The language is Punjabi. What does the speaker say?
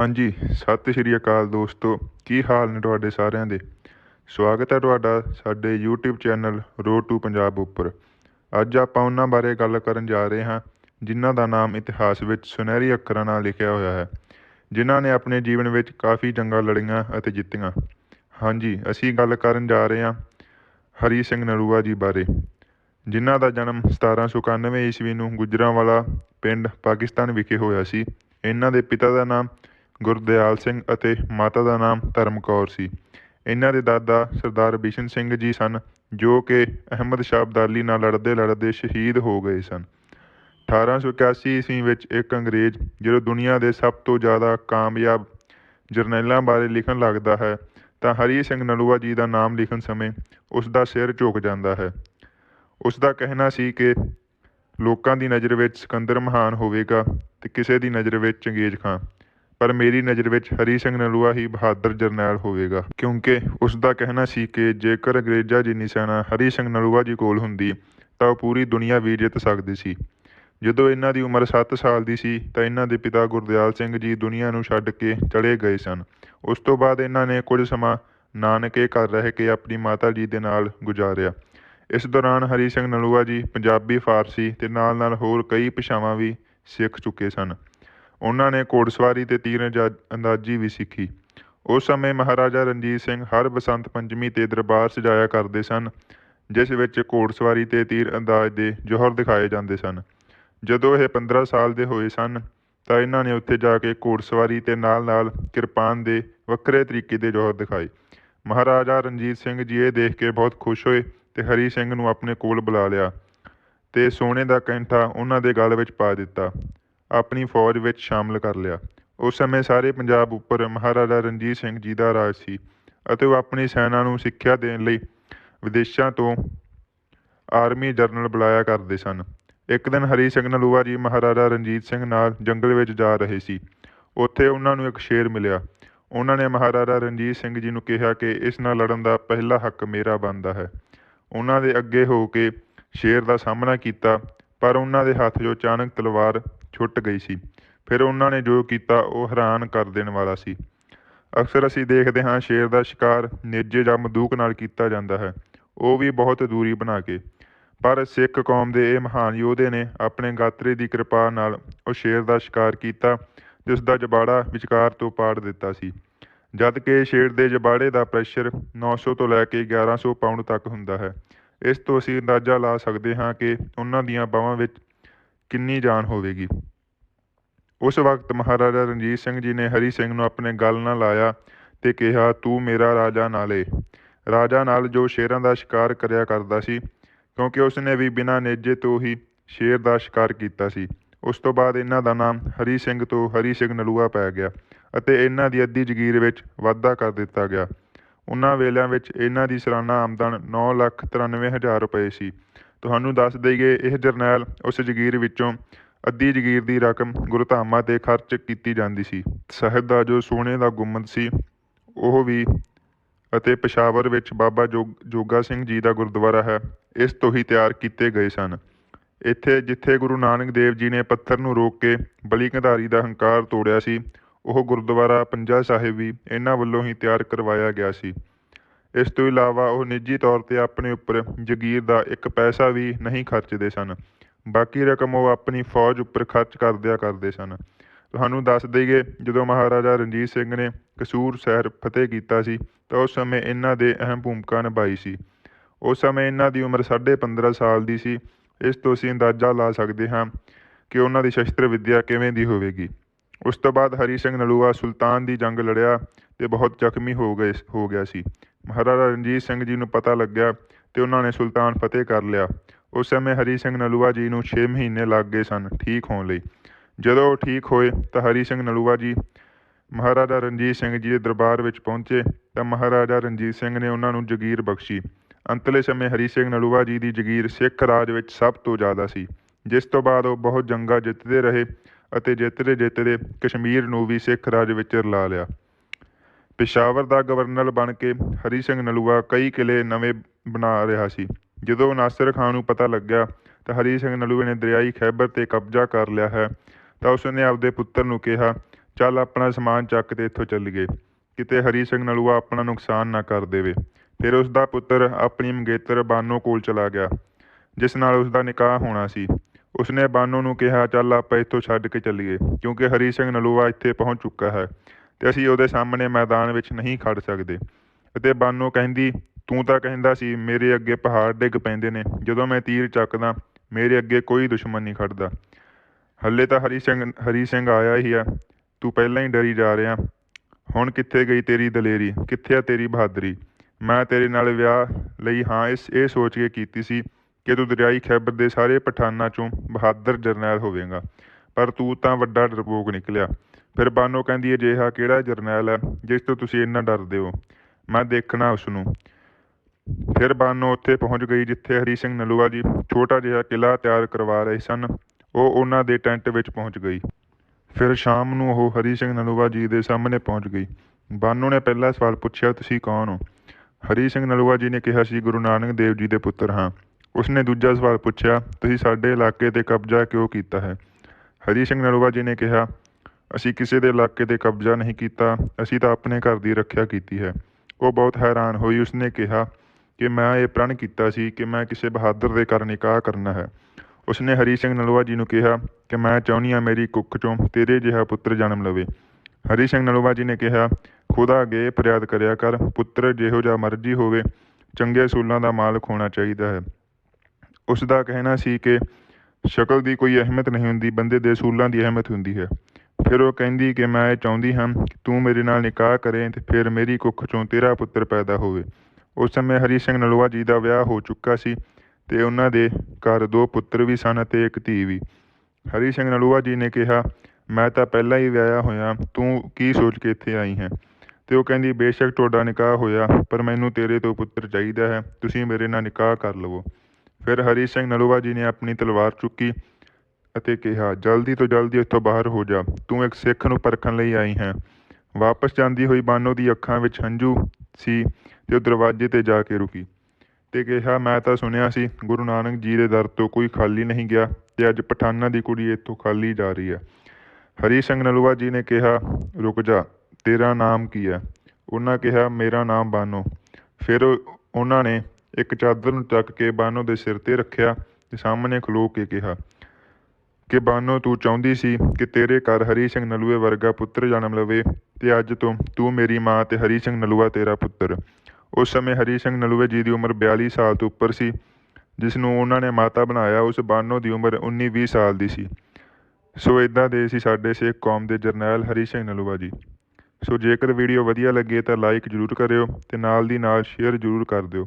ਹਾਂਜੀ, ਸਤਿ ਸ਼੍ਰੀ ਅਕਾਲ ਦੋਸਤੋ। ਕੀ ਹਾਲ ਨੇ ਤੁਹਾਡੇ ਸਾਰਿਆਂ ਦੇ? ਸਵਾਗਤ ਹੈ ਤੁਹਾਡਾ ਸਾਡੇ YouTube channel road to Punjab ਉੱਪਰ। ਅੱਜ ਆਪਾਂ ਉਹਨਾਂ ਬਾਰੇ ਗੱਲ ਕਰਨ ਜਾ ਰਹੇ ਹਾਂ, ਜਿਨ੍ਹਾਂ ਦਾ ਨਾਮ ਇਤਿਹਾਸ ਵਿੱਚ ਸੁਨਹਿਰੀ ਅੱਖਰਾਂ ਨਾਲ ਲਿਖਿਆ ਹੋਇਆ ਹੈ, ਜਿਨ੍ਹਾਂ ਨੇ ਆਪਣੇ ਜੀਵਨ ਵਿੱਚ ਕਾਫੀ ਜੰਗਾਂ ਲੜੀਆਂ ਅਤੇ ਜਿੱਤੀਆਂ। ਹਾਂਜੀ, ਅਸੀਂ ਗੱਲ ਕਰਨ ਜਾ ਰਹੇ ਹਾਂ ਹਰੀ ਸਿੰਘ ਨਰੂਆ ਜੀ ਬਾਰੇ, ਜਿਨ੍ਹਾਂ ਦਾ ਜਨਮ 1791 ਈਸਵੀ ਨੂੰ ਗੁਜਰਾਂਵਾਲਾ, ਪਿੰਡ ਪਾਕਿਸਤਾਨ ਵਿਖੇ ਹੋਇਆ ਸੀ। ਇਹਨਾਂ ਦੇ ਪਿਤਾ ਦਾ ਨਾਮ ਗੁਰਦਿਆਲ ਸਿੰਘ ਅਤੇ ਮਾਤਾ ਦਾ ਨਾਮ ਧਰਮ ਕੌਰ ਸੀ। ਇਹਨਾਂ ਦੇ ਦਾਦਾ ਸਰਦਾਰ ਬਿਸ਼ਨ ਸਿੰਘ ਜੀ ਸਨ, ਜੋ ਕਿ ਅਹਿਮਦ ਸ਼ਾਹ ਅਬਦਾਲੀ ਨਾਲ ਲੜਦੇ ਲੜਦੇ ਸ਼ਹੀਦ ਹੋ ਗਏ ਸਨ। 1881 ਈਸਵੀ ਵਿੱਚ ਇੱਕ ਅੰਗਰੇਜ਼, ਜਦੋਂ ਦੁਨੀਆ ਦੇ ਸਭ ਤੋਂ ਜ਼ਿਆਦਾ ਕਾਮਯਾਬ ਜਰਨੈਲਾਂ ਬਾਰੇ ਲਿਖਣ ਲੱਗਦਾ ਹੈ, ਤਾਂ ਹਰੀ ਸਿੰਘ ਨਲੂਆ ਜੀ ਦਾ ਨਾਮ ਲਿਖਣ ਸਮੇਂ ਉਸ ਦਾ ਸਿਰ ਝੁਕ ਜਾਂਦਾ ਹੈ। ਉਸ ਦਾ ਕਹਿਣਾ ਸੀ ਕਿ ਲੋਕਾਂ ਦੀ ਨਜ਼ਰ ਵਿੱਚ ਸਿਕੰਦਰ ਮਹਾਨ ਹੋਵੇਗਾ ਤੇ ਕਿਸੇ ਦੀ ਨਜ਼ਰ ਵਿੱਚ ਚੰਗੇਜ਼ ਖਾਂ। ਪਰ ਮੇਰੀ ਨਜ਼ਰ ਵਿੱਚ ਹਰੀ ਸਿੰਘ ਨਲੂਆ ਹੀ ਬਹਾਦਰ ਜਰਨੈਲ ਹੋਵੇਗਾ। ਕਿਉਂਕਿ ਉਸ ਦਾ ਕਹਿਣਾ ਸੀ ਕਿ ਜੇਕਰ ਅੰਗਰੇਜ਼ਾਂ ਜਿੰਨੀ ਸੈਨਾ ਹਰੀ ਸਿੰਘ ਨਲੂਆ ਜੀ ਕੋਲ ਹੁੰਦੀ, ਤਾਂ ਉਹ ਪੂਰੀ ਦੁਨੀਆ ਵੀ ਜਿੱਤ ਸਕਦੀ ਸੀ। ਜਦੋਂ ਇਹਨਾਂ ਦੀ ਉਮਰ 7 ਸਾਲ ਦੀ ਸੀ, ਤਾਂ ਇਹਨਾਂ ਦੇ ਪਿਤਾ ਗੁਰਦਿਆਲ ਸਿੰਘ ਜੀ ਦੁਨੀਆ ਨੂੰ ਛੱਡ ਕੇ ਚਲੇ ਗਏ ਸਨ। ਉਸ ਤੋਂ ਬਾਅਦ ਇਹਨਾਂ ਨੇ ਕੁਝ ਸਮਾਂ ਨਾਨਕੇ ਘਰ ਰਹਿ ਕੇ ਆਪਣੀ ਮਾਤਾ ਜੀ ਦੇ ਨਾਲ ਗੁਜ਼ਾਰਿਆ। ਇਸ ਦੌਰਾਨ ਹਰੀ ਸਿੰਘ ਨਲੂਆ ਜੀ ਪੰਜਾਬੀ, ਫਾਰਸੀ ਤੇ ਨਾਲ-ਨਾਲ ਹੋਰ ਕਈ ਭਾਸ਼ਾਵਾਂ ਵੀ ਸਿੱਖ ਚੁੱਕੇ ਸਨ। ਉਹਨਾਂ ਨੇ ਘੋੜਸਵਾਰੀ ਤੇ ਤੀਰ ਅੰਜਾ- ਅੰਦਾਜ਼ੀ ਵੀ ਸਿੱਖੀ। ਉਸ ਸਮੇਂ ਮਹਾਰਾਜਾ ਰਣਜੀਤ ਸਿੰਘ ਹਰ ਬਸੰਤ ਪੰਚਮੀ ਤੇ ਦਰਬਾਰ ਸਜਾਇਆ ਕਰਦੇ ਸਨ, ਜਿਸ ਵਿੱਚ ਘੋੜਸਵਾਰੀ ਤੇ ਤੀਰ ਅੰਦਾਜ਼ ਦੇ ਜੋਹਰ ਦਿਖਾਏ ਜਾਂਦੇ ਸਨ। ਜਦੋਂ ਇਹ 15 ਸਾਲ ਦੇ ਹੋਏ ਸਨ, ਤਾਂ ਇਹਨਾਂ ਨੇ ਉੱਥੇ ਜਾ ਕੇ ਘੋੜਸਵਾਰੀ ਤੇ ਨਾਲ-ਨਾਲ ਕਿਰਪਾਨ ਦੇ ਵੱਖਰੇ ਤਰੀਕੇ ਦੇ ਜੋਹਰ ਦਿਖਾਏ। ਮਹਾਰਾਜਾ ਰਣਜੀਤ ਸਿੰਘ ਜੀ ਇਹ ਦੇਖ ਕੇ ਬਹੁਤ ਖੁਸ਼ ਹੋਏ ਤੇ ਹਰੀ ਸਿੰਘ ਨੂੰ ਆਪਣੇ ਕੋਲ ਬੁਲਾ ਲਿਆ ਤੇ ਸੋਨੇ ਦਾ ਕੈਂਠਾ ਉਹਨਾਂ ਦੇ ਗਲ ਵਿੱਚ ਪਾ ਦਿੱਤਾ। ਆਪਣੀ ਫੌਜ ਵਿੱਚ ਸ਼ਾਮਲ ਕਰ ਲਿਆ। ਉਸ ਸਮੇਂ ਸਾਰੇ ਪੰਜਾਬ ਉੱਪਰ ਮਹਾਰਾਜਾ ਰਣਜੀਤ ਸਿੰਘ ਜੀ ਦਾ ਰਾਜ ਸੀ ਅਤੇ ਉਹ ਆਪਣੀ ਸੈਨਾ ਨੂੰ ਸਿੱਖਿਆ ਦੇਣ ਲਈ ਵਿਦੇਸ਼ਾਂ ਤੋਂ ਆਰਮੀ ਜਰਨਲ ਬੁਲਾਇਆ ਕਰਦੇ ਸਨ। ਇੱਕ ਦਿਨ ਹਰੀ ਸਿੰਘ ਨਲੂਆ ਜੀ ਮਹਾਰਾਜਾ ਰਣਜੀਤ ਸਿੰਘ ਨਾਲ ਜੰਗਲ ਵਿੱਚ ਜਾ ਰਹੇ ਸੀ। ਉੱਥੇ ਉਹਨਾਂ ਨੂੰ ਇੱਕ ਸ਼ੇਰ ਮਿਲਿਆ। ਉਹਨਾਂ ਨੇ ਮਹਾਰਾਜਾ ਰਣਜੀਤ ਸਿੰਘ ਜੀ ਨੂੰ ਕਿਹਾ ਕਿ ਇਸ ਨਾਲ ਲੜਨ ਦਾ ਪਹਿਲਾ ਹੱਕ ਮੇਰਾ ਬਣਦਾ ਹੈ। ਉਹਨਾਂ ਦੇ ਅੱਗੇ ਹੋ ਕੇ ਸ਼ੇਰ ਦਾ ਸਾਹਮਣਾ ਕੀਤਾ, ਪਰ ਉਹਨਾਂ ਦੇ ਹੱਥ 'ਚੋਂ ਅਚਾਨਕ ਤਲਵਾਰ ਛੁੱਟ ਗਈ ਸੀ। ਫਿਰ ਉਹਨਾਂ ਨੇ ਜੋ ਕੀਤਾ, ਉਹ ਹੈਰਾਨ ਕਰ ਦੇਣ ਵਾਲਾ ਸੀ। ਅਕਸਰ ਅਸੀਂ ਦੇਖਦੇ ਹਾਂ, ਸ਼ੇਰ ਦਾ ਸ਼ਿਕਾਰ ਨੇਜੇ ਜਾਂ ਬੰਦੂਕ ਨਾਲ ਕੀਤਾ ਜਾਂਦਾ ਹੈ। ਉਹ ਵੀ ਬਹੁਤ ਦੂਰੀ ਬਣਾ ਕੇ। ਪਰ ਸਿੱਖ ਕੌਮ ਦੇ ਇਹ ਮਹਾਨ ਯੋਧੇ ਨੇ ਆਪਣੇ ਗਾਤਰੇ ਦੀ ਕਿਰਪਾ ਨਾਲ ਉਹ ਸ਼ੇਰ ਦਾ ਸ਼ਿਕਾਰ ਕੀਤਾ, ਜਿਸ ਦਾ ਜਬਾੜਾ ਵਿਚਕਾਰ ਤੋਂ ਪਾੜ ਦਿੱਤਾ ਸੀ। ਜਦ ਕਿ ਸ਼ੇਰ ਦੇ ਜਬਾੜੇ ਦਾ ਪ੍ਰੈਸ਼ਰ 900 ਤੋਂ ਲੈ ਕੇ 1100 ਪਾਉਂਡ ਤੱਕ ਹੁੰਦਾ ਹੈ। ਇਸ ਤੋਂ ਅਸੀਂ ਅੰਦਾਜ਼ਾ ਲਾ ਸਕਦੇ ਹਾਂ ਕਿ ਉਹਨਾਂ ਦੀਆਂ ਬਾਹਾਂ ਵਿੱਚ ਕਿੰਨੀ ਜਾਨ ਹੋਵੇਗੀ। ਉਸ ਵਕਤ ਮਹਾਰਾਜਾ ਰਣਜੀਤ ਸਿੰਘ ਜੀ ਨੇ ਹਰੀ ਸਿੰਘ ਨੂੰ ਆਪਣੇ ਗੱਲ ਨਾਲ ਲਾਇਆ ਤੇ ਕਿਹਾ, ਤੂੰ ਮੇਰਾ ਰਾਜਾ ਨਾਲੇ ਰਾਜਾ ਨਾਲ ਜੋ ਸ਼ੇਰਾਂ ਦਾ ਸ਼ਿਕਾਰ ਕਰਿਆ ਕਰਦਾ ਸੀ, ਕਿਉਂਕਿ ਉਸਨੇ ਵੀ ਬਿਨਾਂ ਨੇਜੇ ਤੋਂ ਹੀ ਸ਼ੇਰ ਦਾ ਸ਼ਿਕਾਰ ਕੀਤਾ ਸੀ। ਉਸ ਤੋਂ ਬਾਅਦ ਇਹਨਾਂ ਦਾ ਨਾਮ ਹਰੀ ਸਿੰਘ ਤੋਂ ਹਰੀ ਸਿੰਘ ਨਲੂਆ ਪੈ ਗਿਆ ਅਤੇ ਇਹਨਾਂ ਦੀ ਅੱਧੀ ਜ਼ਗੀਰ ਵਿੱਚ ਵਾਧਾ ਕਰ ਦਿੱਤਾ ਗਿਆ। ਉਹਨਾਂ ਵੇਲਿਆਂ ਵਿੱਚ ਇਹਨਾਂ ਦੀ ਸਾਲਾਨਾ ਆਮਦਨ 993000 ਰੁਪਏ ਸੀ। ਤੁਹਾਨੂੰ ਦੱਸ ਦੇਈਏ, ਇਹ ਜਰਨੈਲ ਉਸ ਜ਼ਗੀਰ ਵਿੱਚੋਂ ਅੱਧੀ ਜ਼ਗੀਰ ਦੀ ਰਕਮ ਗੁਰਧਾਮਾਂ ਤੇ ਖਰਚ ਕੀਤੀ ਜਾਂਦੀ ਸੀ। ਸਾਹਿਬ ਦਾ ਜੋ ਸੋਨੇ ਦਾ ਗੁੰਮਦ ਸੀ, ਉਹ ਵੀ ਅਤੇ ਪਸ਼ਾਵਰ ਵਿੱਚ ਬਾਬਾ ਜੋਗ, ਜੋਗਾ ਸਿੰਘ ਜੀ ਦਾ ਗੁਰਦੁਆਰਾ ਹੈ, ਇਸ ਤੋਂ ਹੀ ਤਿਆਰ ਕੀਤੇ ਗਏ ਸਨ। ਇੱਥੇ ਜਿੱਥੇ ਗੁਰੂ ਨਾਨਕ ਦੇਵ ਜੀ ਨੇ ਪੱਥਰ ਨੂੰ ਰੋਕ ਕੇ ਬਲੀ ਕੰਧਾਰੀ ਦਾ ਹੰਕਾਰ ਤੋੜਿਆ ਸੀ, ਉਹ ਗੁਰਦੁਆਰਾ ਪੰਜਾ ਸਾਹਿਬ ਵੀ ਇਹਨਾਂ ਵੱਲੋਂ ਹੀ ਤਿਆਰ ਕਰਵਾਇਆ ਗਿਆ ਸੀ। ਇਸ ਤੋਂ ਇਲਾਵਾ ਉਹ ਨਿੱਜੀ ਤੌਰ ਤੇ ਆਪਣੇ ਉੱਪਰ ਜਗੀਰ ਦਾ ਇੱਕ ਪੈਸਾ ਵੀ ਨਹੀਂ ਖਰਚਦੇ ਸਨ। ਬਾਕੀ ਰਕਮ ਉਹ ਆਪਣੀ ਫੌਜ ਉੱਪਰ ਖਰਚ ਕਰਦਿਆ ਕਰਦੇ ਸਨ। ਤੁਹਾਨੂੰ ਦੱਸ ਦਈਏ, ਜਦੋਂ ਮਹਾਰਾਜਾ ਰਣਜੀਤ ਸਿੰਘ ਨੇ ਕਸੂਰ ਸ਼ਹਿਰ ਫਤਿਹ ਕੀਤਾ ਸੀ, ਤਾਂ ਉਸ ਸਮੇਂ ਇਹਨਾਂ ਦੇ ਅਹਿਮ ਭੂਮਿਕਾ ਨਿਭਾਈ ਸੀ। ਉਸ ਸਮੇਂ ਇਹਨਾਂ ਦੀ ਉਮਰ 15.5 ਸਾਲ ਦੀ ਸੀ। ਇਸ ਤੋਂ ਅਸੀਂ ਅੰਦਾਜ਼ਾ ਲਾ ਸਕਦੇ ਹਾਂ ਕਿ ਉਹਨਾਂ ਦੀ ਸ਼ਸਤਰ ਵਿੱਦਿਆ ਕਿਵੇਂ ਦੀ ਹੋਵੇਗੀ। ਉਸ ਤੋਂ ਬਾਅਦ ਹਰੀ ਸਿੰਘ ਨਲੂਆ ਸੁਲਤਾਨ ਦੀ ਜੰਗ ਲੜਿਆ ਤੇ ਬਹੁਤ ਜ਼ਖਮੀ ਹੋ ਗਏ, ਹੋ ਗਿਆ ਸੀ। ਮਹਾਰਾਜਾ ਰਣਜੀਤ ਸਿੰਘ ਜੀ ਨੂੰ ਪਤਾ ਲੱਗਿਆ ਤੇ ਉਹਨਾਂ ਨੇ ਸੁਲਤਾਨ ਫਤਿਹ ਕਰ ਲਿਆ। ਉਸ ਸਮੇਂ ਹਰੀ ਸਿੰਘ ਨਲੂਆ ਜੀ ਨੂੰ 6 ਮਹੀਨੇ ਲੱਗ ਗਏ ਸਨ ਠੀਕ ਹੋਣ ਲਈ। ਜਦੋਂ ਉਹ ਠੀਕ ਹੋਏ ਤਾਂ ਹਰੀ ਸਿੰਘ ਨਲੂਆ ਜੀ ਮਹਾਰਾਜਾ ਰਣਜੀਤ ਸਿੰਘ ਜੀ ਦੇ ਦਰਬਾਰ ਵਿੱਚ ਪਹੁੰਚੇ ਤਾਂ ਮਹਾਰਾਜਾ ਰਣਜੀਤ ਸਿੰਘ ਨੇ ਉਹਨਾਂ ਨੂੰ ਜਗੀਰ ਬਖਸ਼ੀ। ਅੰਤਲੇ ਸਮੇਂ ਹਰੀ ਸਿੰਘ ਨਲੂਆ ਜੀ ਦੀ ਜਗੀਰ ਸਿੱਖ ਰਾਜ ਵਿੱਚ ਸਭ ਤੋਂ ਜ਼ਿਆਦਾ ਸੀ। ਜਿਸ ਤੋਂ ਬਾਅਦ ਉਹ ਬਹੁਤ ਜੰਗਾਂ ਜਿੱਤਦੇ ਰਹੇ ਅਤੇ ਜਿੱਤਦੇ ਜਿੱਤਦੇ ਕਸ਼ਮੀਰ ਨੂੰ ਵੀ ਸਿੱਖ ਰਾਜ ਵਿੱਚ ਰਲਾ ਲਿਆ। ਪਿਸ਼ਾਵਰ ਦਾ ਗਵਰਨਰ ਬਣ ਕੇ ਹਰੀ ਸਿੰਘ ਨਲੂਆ ਕਈ ਕਿਲੇ ਨਵੇਂ ਬਣਾ ਰਿਹਾ ਸੀ। ਜਦੋਂ ਨਾਸਿਰ ਖਾਨ ਨੂੰ ਪਤਾ ਲੱਗਿਆ ਤਾਂ ਹਰੀ ਸਿੰਘ ਨਲੂਏ ਨੇ ਦਰਿਆਈ ਖੈਬਰ ਤੇ ਕਬਜ਼ਾ ਕਰ ਲਿਆ ਹੈ, ਤਾਂ ਉਸਨੇ ਆਪਦੇ ਪੁੱਤਰ ਨੂੰ ਕਿਹਾ, ਚੱਲ ਆਪਣਾ ਸਮਾਨ ਚੱਕ ਤੇ ਇੱਥੋਂ ਚੱਲੀਏ ਕਿਤੇ ਹਰੀ ਸਿੰਘ ਨਲੂਆ ਆਪਣਾ ਨੁਕਸਾਨ ਨਾ ਕਰ ਦੇਵੇ। ਫਿਰ ਉਸ ਦਾ ਪੁੱਤਰ ਆਪਣੀ ਮੰਗੇਤਰ ਬਾਨੋ ਕੋਲ ਚਲਾ ਗਿਆ, ਜਿਸ ਨਾਲ ਉਸ ਦਾ ਨਿਕਾਹ ਹੋਣਾ ਸੀ। ਉਸਨੇ ਬਾਨੋ ਨੂੰ ਕਿਹਾ, ਚੱਲ ਆਪਾਂ ਇੱਥੋਂ ਛੱਡ ਕੇ ਚੱਲੀਏ, ਕਿਉਂਕਿ ਹਰੀ ਸਿੰਘ ਨਲੂਆ ਇੱਥੇ ਪਹੁੰਚ ਚੁੱਕਾ ਹੈ। ਤੇ ਅਸੀਂ ਉਹਦੇ ਸਾਹਮਣੇ ਮੈਦਾਨ ਵਿੱਚ ਨਹੀਂ ਖੜ ਸਕਦੇ। ਅਤੇ ਬਾਨੋ ਕਹਿੰਦੀ, ਤੂੰ ਤਾਂ ਕਹਿੰਦਾ ਸੀ, ਮੇਰੇ ਅੱਗੇ ਪਹਾੜ ਡਿੱਗ ਪੈਂਦੇ ਨੇ। ਜਦੋਂ ਮੈਂ ਤੀਰ ਚੱਕਦਾ, ਮੇਰੇ ਅੱਗੇ ਕੋਈ ਦੁਸ਼ਮਣ ਨਹੀਂ ਖੜਦਾ। ਹੱਲੇ ਤਾਂ ਹਰੀ ਸਿੰਘ ਹਰੀ ਸਿੰਘ ਆਇਆ ਹੀ ਆ। ਤੂੰ ਪਹਿਲਾਂ ਹੀ ਡਰੀ ਜਾ ਰਿਹਾ। ਹੁਣ ਕਿੱਥੇ ਗਈ ਤੇਰੀ ਦਲੇਰੀ? ਕਿੱਥੇ ਆ ਤੇਰੀ ਬਹਾਦਰੀ? ਮੈਂ ਤੇਰੇ ਨਾਲ ਵਿਆਹ ਲਈ ਹਾਂ, ਇਸ, ਇਹ ਸੋਚ ਕੇ ਕੀਤੀ ਸੀ ਕਿ ਤੂੰ ਦਰਿਆਈ ਖੈਬਰ ਦੇ ਸਾਰੇ ਪਠਾਨਾਂ ਚੋਂ ਬਹਾਦਰ ਜਰਨੈਲ ਹੋਵੇਂਗਾ। ਪਰ ਤੂੰ ਤਾਂ ਵੱਡਾ ਡਰਪੋਕ ਨਿਕਲਿਆ। ਫਿਰ ਬਾਨੋ ਕਹਿੰਦੀ ਅਜਿਹਾ ਕਿਹੜਾ ਜਰਨੈਲ ਹੈ ਜਿਸ ਤੋਂ ਤੁਸੀਂ ਇੰਨਾ ਡਰਦੇ ਹੋ? ਮੈਂ ਦੇਖਣਾ ਉਸ ਨੂੰ ਫਿਰ ਬਾਨੋ ਉੱਥੇ ਪਹੁੰਚ ਗਈ, ਜਿੱਥੇ ਹਰੀ ਸਿੰਘ ਨਲੂਆ ਜੀ ਛੋਟਾ ਜਿਹਾ ਕਿਲਾ ਤਿਆਰ ਕਰਵਾ ਰਹੇ ਸਨ। ਉਹ ਉਹਨਾਂ ਦੇ ਟੈਂਟ ਵਿੱਚ ਪਹੁੰਚ ਗਈ। ਫਿਰ ਸ਼ਾਮ ਨੂੰ ਉਹ ਹਰੀ ਸਿੰਘ ਨਲੂਆ ਜੀ ਦੇ ਸਾਹਮਣੇ ਪਹੁੰਚ ਗਈ। ਬਾਨੋ ਨੇ ਪਹਿਲਾ ਸਵਾਲ ਪੁੱਛਿਆ, ਤੁਸੀਂ ਕੌਣ ਹੋ? ਹਰੀ ਸਿੰਘ ਨਲੂਆ ਜੀ ਨੇ ਕਿਹਾ ਸੀ ਗੁਰੂ ਨਾਨਕ ਦੇਵ ਜੀ ਦੇ ਪੁੱਤਰ ਹਾਂ। ਉਸਨੇ ਦੂਜਾ ਸਵਾਲ ਪੁੱਛਿਆ, ਤੁਸੀਂ ਸਾਡੇ ਇਲਾਕੇ ਤੇ ਕਬਜ਼ਾ ਕਿਉਂ ਕੀਤਾ ਹੈ? ਹਰੀ ਸਿੰਘ ਨਲੂਆ ਜੀ ਨੇ ਕਿਹਾ ਅਸੀਂ ਕਿਸੇ ਦੇ ਇਲਾਕੇ ਤੇ ਕਬਜ਼ਾ ਨਹੀਂ ਕੀਤਾ, ਅਸੀਂ ਤਾਂ ਆਪਣੇ ਘਰ ਦੀ ਰੱਖਿਆ ਕੀਤੀ ਹੈ। ਉਹ ਬਹੁਤ ਹੈਰਾਨ ਹੋਈ, ਉਸਨੇ ਕਿਹਾ ਕਿ ਮੈਂ ਇਹ ਪ੍ਰਣ ਕੀਤਾ ਸੀ ਕਿ ਮੈਂ ਕਿਸੇ ਬਹਾਦਰ ਦੇ ਘਰ ਨਿਕਾਹ ਕਰਨਾ ਹੈ। ਉਸਨੇ ਹਰੀ ਸਿੰਘ ਨਲੂਆ ਜੀ ਨੂੰ ਕਿਹਾ ਕਿ ਮੈਂ ਚਾਹੁੰਦੀ ਹਾਂ ਮੇਰੀ ਕੁੱਖ ਚੋਂ ਤੇਰੇ ਜਿਹਾ ਪੁੱਤਰ ਜਨਮ ਲਵੇ। ਹਰੀ ਸਿੰਘ ਨਲੂਆ ਜੀ ਨੇ ਕਿਹਾ, ਖੁਦਾ ਅੱਗੇ ਫਰਿਆਦ ਕਰਿਆ ਕਰ, ਪੁੱਤਰ ਜਿਹੋ ਜਿਹਾ ਮਰਜ਼ੀ ਹੋਵੇ, ਚੰਗੇ ਅਸੂਲਾਂ ਦਾ ਮਾਲਕ ਹੋਣਾ ਚਾਹੀਦਾ ਹੈ। ਉਸ ਦਾ ਕਹਿਣਾ ਸੀ ਕਿ ਸ਼ਕਲ ਦੀ ਕੋਈ ਅਹਿਮੀਅਤ ਨਹੀਂ ਹੁੰਦੀ, ਬੰਦੇ ਦੇ ਅਸੂਲਾਂ ਦੀ ਅਹਿਮਤ ਹੁੰਦੀ ਹੈ। ਫਿਰ ਉਹ ਕਹਿੰਦੀ ਕਿ ਮੈਂ ਇਹ ਚਾਹੁੰਦੀ ਹਾਂ ਕਿ ਤੂੰ ਮੇਰੇ ਨਾਲ ਨਿਕਾਹ ਕਰੇ ਤੇ ਫਿਰ ਮੇਰੀ ਕੁੱਖ ਚੋਂ ਤੇਰਾ ਪੁੱਤਰ ਪੈਦਾ ਹੋਵੇ। ਉਸ ਸਮੇਂ ਹਰੀ ਸਿੰਘ ਨਲੂਆ ਜੀ ਦਾ ਵਿਆਹ ਹੋ ਚੁੱਕਾ ਸੀ ਤੇ ਉਹਨਾਂ ਦੇ ਘਰ ਦੋ ਪੁੱਤਰ ਵੀ ਸਨ ਅਤੇ ਇੱਕ ਧੀ ਵੀ। ਹਰੀ ਸਿੰਘ ਨਲੂਆ ਜੀ ਨੇ ਕਿਹਾ, ਮੈਂ ਤਾਂ ਪਹਿਲਾਂ ਹੀ ਵਿਆਹਿਆ ਹੋਇਆ, ਤੂੰ ਕੀ ਸੋਚ ਕੇ ਇੱਥੇ ਆਈ ਹੈ? ਤੇ ਉਹ ਕਹਿੰਦੀ, ਬੇਸ਼ੱਕ ਤੁਹਾਡਾ ਨਿਕਾਹ ਹੋਇਆ, ਪਰ ਮੈਨੂੰ ਤੇਰੇ ਤੋਂ ਪੁੱਤਰ ਚਾਹੀਦਾ ਹੈ, ਤੁਸੀਂ ਮੇਰੇ ਨਾਲ ਨਿਕਾਹ ਕਰ ਲਵੋ। ਫਿਰ ਹਰੀ ਸਿੰਘ ਨਲੂਆ ਜੀ ਨੇ ਆਪਣੀ ਤਲਵਾਰ ਚੁੱਕੀ ਅਤੇ ਕਿਹਾ, ਜਲਦੀ ਤੋਂ ਜਲਦੀ ਇੱਥੋਂ ਬਾਹਰ ਹੋ ਜਾ। ਤੂੰ ਇੱਕ ਸਿੱਖ ਨੂੰ ਪਰਖਣ ਲਈ ਆਈ ਹੈ। ਵਾਪਸ ਜਾਂਦੀ ਹੋਈ ਬਾਨੋ ਦੀ ਅੱਖਾਂ ਵਿੱਚ ਹੰਝੂ ਸੀ ਤੇ ਉਹ ਦਰਵਾਜ਼ੇ ਤੇ ਜਾ ਕੇ ਰੁਕੀ ਤੇ ਕਿਹਾ, ਮੈਂ ਤਾਂ ਸੁਣਿਆ ਸੀ, ਗੁਰੂ ਨਾਨਕ ਜੀ ਦੇ ਦਰ ਤੋਂ ਕੋਈ ਖਾਲੀ ਨਹੀਂ ਗਿਆ ਤੇ ਅੱਜ ਪਠਾਨਾਂ ਦੀ ਕੁੜੀ ਇੱਥੋਂ ਖਾਲੀ ਜਾ ਰਹੀ ਹੈ। ਹਰੀ ਸਿੰਘ ਨਲੂਆ ਜੀ ਨੇ ਕਿਹਾ, ਰੁਕ ਜਾ, ਤੇਰਾ ਨਾਮ ਕੀ ਹੈ? ਉਹਨਾਂ ਕਿਹਾ, ਮੇਰਾ ਨਾਮ ਬਾਨੋ। ਫਿਰ ਉਹਨਾਂ ਨੇ ਇੱਕ ਚਾਦਰ ਨੂੰ ਚੱਕ ਕੇ ਬਾਨੋ ਦੇ ਸਿਰ ਤੇ ਰੱਖਿਆ ਤੇ ਸਾਹਮਣੇ ਖਲੋ ਕੇ ਕਿਹਾ ਕਿ ਬਾਨੋ ਤੂੰ ਚਾਹੁੰਦੀ ਸੀ ਕਿ ਤੇਰੇ ਘਰ ਹਰੀ ਸਿੰਘ ਨਲੂਏ ਵਰਗਾ ਪੁੱਤਰ ਜਨਮ ਲਵੇ ਤੇ ਅੱਜ ਤੋਂ ਤੂੰ ਮੇਰੀ ਮਾਂ ਤੇ ਹਰੀ ਸਿੰਘ ਨਲੂਆ ਤੇਰਾ ਪੁੱਤਰ। ਉਸ ਸਮੇਂ ਹਰੀ ਸਿੰਘ ਨਲੂਏ ਜੀ ਦੀ ਉਮਰ 42 ਸਾਲ ਤੋਂ ਉੱਪਰ ਸੀ ਜਿਸ ਨੂੰ ਉਹਨਾਂ ਨੇ ਮਾਤਾ ਬਣਾਇਆ ਉਸ ਬਾਨੋ ਦੀ ਉਮਰ 19 20 ਸਾਲ ਦੀ ਸੀ। ਸੋ ਇਦਾਂ ਦੇ ਸੀ ਸਾਡੇ ਸਿੱਖ ਕੌਮ ਦੇ ਜਰਨੈਲ ਹਰੀ ਸਿੰਘ ਨਲੂਆ ਜੀ। ਸੋ ਜੇਕਰ ਵੀਡੀਓ ਵਧੀਆ ਲੱਗੇ ਤਾਂ ਲਾਈਕ ਜ਼ਰੂਰ ਕਰਿਓ ਤੇ ਨਾਲ ਦੀ ਨਾਲ ਸ਼ੇਅਰ ਜ਼ਰੂਰ ਕਰ ਦਿਓ।